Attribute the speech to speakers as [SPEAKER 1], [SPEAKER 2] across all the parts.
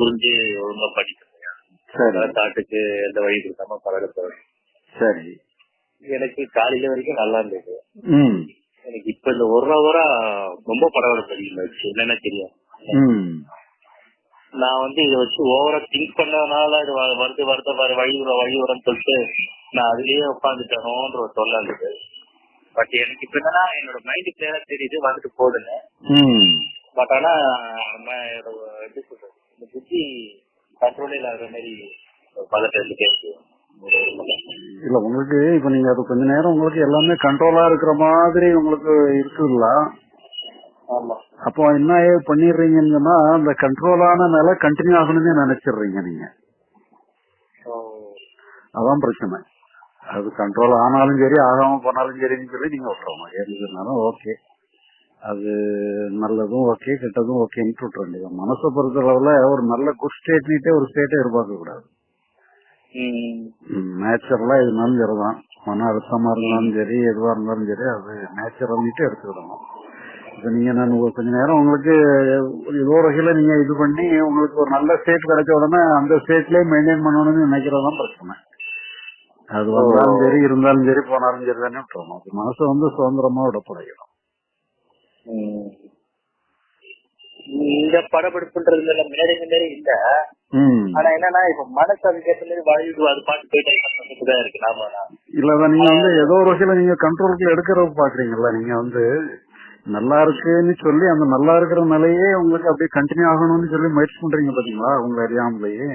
[SPEAKER 1] புரிஞ்சு ஒழுங்கா படிக்கணும்.
[SPEAKER 2] சரி.
[SPEAKER 1] தாட்டுக்கு எந்த வழி கொடுக்காம பழக போறேன்.
[SPEAKER 2] சரி.
[SPEAKER 1] எனக்கு காலையில வரைக்கும் நல்லா இருந்தது. எனக்கு இப்ப இந்த ஒரு ஹவரா ரொம்ப பரவாயில்ல அதிகமாச்சு என்னன்னா தெரியும் நான் வந்து இதை வச்சு ஓவரா திங்க் பண்ணதுனால இது வருது வருது வர வழி வழி வரும்னு சொல்லிட்டு நான் அதுலயே உட்காந்துட்டேனோன்ற ஒரு தொல்லை இருந்தது. பட் எனக்கு இப்ப என்னன்னா என்னோட மைண்ட் கிளியரா தெரியுது வந்துட்டு
[SPEAKER 2] ம்.
[SPEAKER 1] பட் ஆனா எப்படி புத்தி கண்ட்ரோலே இல்லாத மாதிரி
[SPEAKER 2] இல்ல உங்களுக்கு இப்ப நீங்க அது கொஞ்ச நேரம் உங்களுக்கு எல்லாமே கண்ட்ரோலா இருக்கிற மாதிரி உங்களுக்கு இருக்குல்ல அப்போ என்ன பண்ணிடுறீங்கன்னா அந்த கண்ட்ரோலான நிலை கண்டினியூ ஆகணும்னு நினைச்சிடுறீங்க நீங்க. அதான் பிரச்சனை. அது கண்ட்ரோல் ஆனாலும் சரி ஆகாம போனாலும் சரின்னு சொல்லி நீங்க விட்டுறணும். எதுனாலும் ஓகே அது நல்லதும் ஓகே கெட்டதும் ஓகேன்னு விட்டுற வேண்டியது மனசை பொறுத்தளவுல ஒரு நல்ல குட் ஸ்டேட்னிட்டே ஒரு ஸ்டேட்டை எதிர்பார்க்க கூடாது நேச்சுரலா எதுனாலும் சரிதான். மன அழுத்தமா இருந்தாலும் சரி எதுவா இருந்தாலும் சரி அது நேச்சுரல்னிட்டு எடுத்துக்கிடணும். இப்ப நீங்க நான் ஒரு கொஞ்ச நேரம் உங்களுக்கு ஏதோ ஒரு வகையில நீங்க இது பண்ணி உங்களுக்கு ஒரு நல்ல ஸ்டேட் கிடைச்ச உடனே அந்த ஸ்டேட்லயே மெயின்டைன் பண்ணணும்னு நினைக்கிறதான் பிரச்சனை. அது வந்தாலும் சரி இருந்தாலும் சரி போனாலும் சரி தானே விட்டுறணும். அது மனசை வந்து சுதந்திரமா விட பழகிடும்
[SPEAKER 1] ம். இந்த இல்ல மேடை மேடை இல்ல. ஆனா என்னன்னா இப்ப மனசு அதுக்கு ஏற்ற மாதிரி வாழ்வு அது பாட்டு போயிட்டு இருக்கு. நாம
[SPEAKER 2] இல்லதான் நீங்க வந்து ஏதோ ஒரு வகையில நீங்க கண்ட்ரோலுக்குள்ள எடுக்கிறது பாக்குறீங்கல்ல நீங்க வந்து நல்லா இருக்குன்னு சொல்லி அந்த நல்லா இருக்கிற நிலையே உங்களுக்கு அப்படியே கண்டினியூ ஆகணும்னு சொல்லி முயற்சி பண்றீங்க பாத்தீங்களா உங்களை அறியாமலேயே.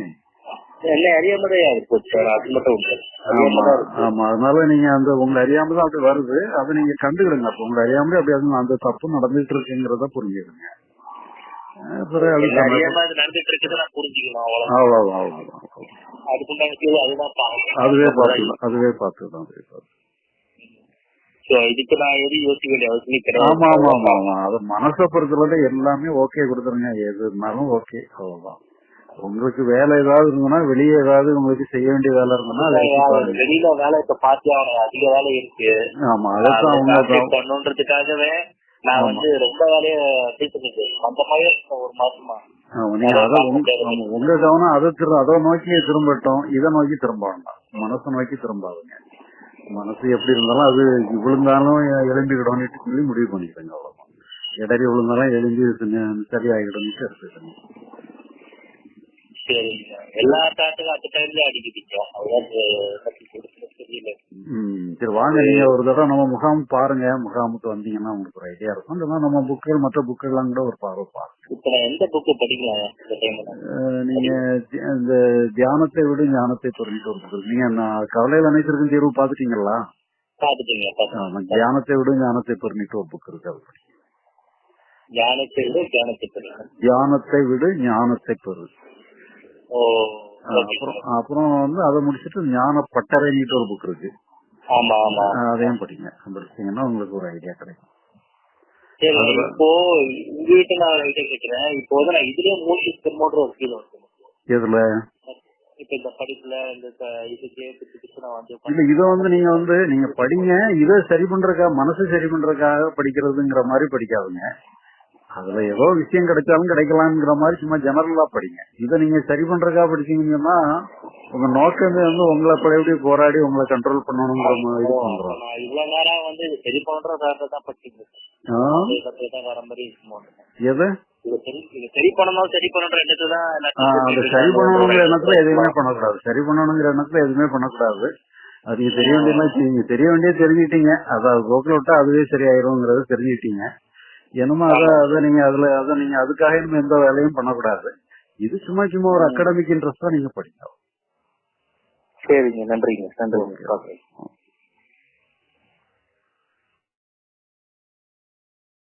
[SPEAKER 1] என்ன அறியாமலே இருக்கு சார் அது மட்டும் உண்டு
[SPEAKER 2] ஆமா
[SPEAKER 1] அறியாமதான் இருக்கு.
[SPEAKER 2] ஆமா. அதனால நீங்க அந்த உங்களை அறியாம தான் அப்படி வருது. அதை நீங்க கண்டுக்கிடுங்க அப்ப உங்களை அறியாமலே அந்த தப்பு நடந்துட்டு இருக்குங்கிறத புரிஞ்சுக்கிடுங்க அதுவே பார்த்துக்கலாம் அதுவே பார்த்துக்கலாம் அதுவே பார்த்து.
[SPEAKER 1] இதுக்கு நான் எதுவும் யோசிக்க வேண்டிய அவசியம்
[SPEAKER 2] ஆமா ஆமா ஆமா ஆமா. அது மனசை பொறுத்தளவு எல்லாமே ஓகே கொடுத்துருங்க. எது இருந்தாலும் ஓகே அவ்வளவுதான். உங்களுக்கு வேலை ஏதாவது இருந்ததுன்னா வெளியே ஏதாவது உங்களுக்கு செய்ய வேண்டிய வேலை இருந்ததுன்னா.
[SPEAKER 1] வெளியில வேலை இப்ப பாத்தி அவனுக்கு அதிக வேலை இருக்கு.
[SPEAKER 2] ஆமா அதைத்தான்
[SPEAKER 1] அதை
[SPEAKER 2] அவங்க
[SPEAKER 1] complete பண்ணணுன்றதுக்காகவே நான் வந்து ரொம்ப வேலைய அந்த மாதிரி ஒரு மாசமா.
[SPEAKER 2] உங்க கவனம் அதை திரு அதை நோக்கி திரும்பட்டும் இதை நோக்கி திரும்ப வேண்டாம் மனசை நோக்கி திரும்பாதுங்க. மனசு எப்படி இருந்தாலும் அது விழுந்தாலும் எழும்பிக்கிடும்னு சொல்லி முடிவு பண்ணிக்கிறேங்க அவ்வளவுதான். இடறி விழுந்தாலும் எழும்பி சரி- சரியாகிடும்னு எடுத்துக்கணும்
[SPEAKER 1] சரிங்க. எல்லா தாட்டுக்கும் அந்த டைம்ல அடிக்குதுங்க அவ்வளவு பத்தி கொடுக்கறது தெரியல.
[SPEAKER 2] ம், சரி வாங்க. நீங்க ஒரு தடவை நம்ம முகாம் பாருங்க. முகாமுக்கு வந்தீங்கன்னா உங்களுக்கு ஒரு ஐடியா இருக்கும். இல்லைன்னா நம்ம புக்குகள் மற்ற புக்குகள்லாம் கூட ஒரு பார்வை பாருங்க
[SPEAKER 1] இப்ப நான் எந்த புக்கு படிக்கலாம்
[SPEAKER 2] நீங்க இந்த தியானத்தை விட ஞானத்தை பொருளிட்டு ஒரு புக்கு நீங்க கவலையில் அனைத்திற்கும் தீர்வு பாத்துட்டீங்களா
[SPEAKER 1] பாத்துட்டீங்க
[SPEAKER 2] தியானத்தை விட ஞானத்தை பொருளிட்டு ஒரு புக் இருக்கு அது படிங்க.
[SPEAKER 1] ஞானத்தை விட ஞானத்தை படிக்கணும்
[SPEAKER 2] தியானத்தை விட ஞானத்தை அஹ், அப்புறம் அப்புறம் வந்து அதை முடிச்சிட்டு ஞான பட்டறைன்னுட்டு ஒரு புக் இருக்கு.
[SPEAKER 1] ஆமா ஆமா.
[SPEAKER 2] அதையும் படிங்க. படிச்சீங்கன்னா உங்களுக்கு ஒரு ஐடியா கிடைக்கும்.
[SPEAKER 1] இப்போ உங்க வீட்டு நான் ரைட்டா கேட்கிறேன் இப்போ வந்து நான் இதுலயே மூழ்கி திரும்போன்ற ஒரு ஃபீல் வந்து
[SPEAKER 2] எதுல?
[SPEAKER 1] இப்ப இந்த படிப்புல இந்த இதுக்கு
[SPEAKER 2] இல்ல இத வந்து நீங்க வந்து நீங்க படிங்க. இத சரி பண்றதுக்காக மனசு சரி பண்றதுக்காக படிக்கிறதுங்கிற மாதிரி படிக்காதுங்க. அதுல ஏதோ விஷயம் கிடைச்சாலும் கிடைக்கலாம்ங்கிற மாதிரி சும்மா ஜெனரலா படிங்க. இத நீங்க சரி பண்றதுக்காக படிச்சீங்கன்னா உங்க நோக்கமே வந்து உங்களை பழையபடி போராடி உங்களை கண்ட்ரோல் பண்ணணுங்கிற மாதிரி பண்றோம்.
[SPEAKER 1] இவ்வளவு நேரம் வந்து சரி பண்ற தான்
[SPEAKER 2] எது?
[SPEAKER 1] சரி பண்ணணும்
[SPEAKER 2] எண்ணத்துல எதுவுமே பண்ணக்கூடாது. சரி பண்ணணுங்கிற எண்ணத்துல எதுவுமே பண்ணக்கூடாது. அது நீங்க தெரிய வேண்டியதெல்லாம் செய்யுங்க தெரிய வேண்டியது தெரிஞ்சுட்டீங்க அதாவது கோக்குல விட்டா அதுவே சரியாயிருங்கிறத தெரிஞ்சுட்டீங்க என்னமோ அதை அதை நீங்க அதுல அதை நீங்க அதுக்காக இன்னும் எந்த வேலையும் பண்ணக்கூடாது. இது சும்மா சும்மா ஒரு அகாடமிக் இன்ட்ரெஸ்டா நீங்க படிக்கலாம்.
[SPEAKER 1] சரிங்க. நன்றிங்க.
[SPEAKER 2] ஓகே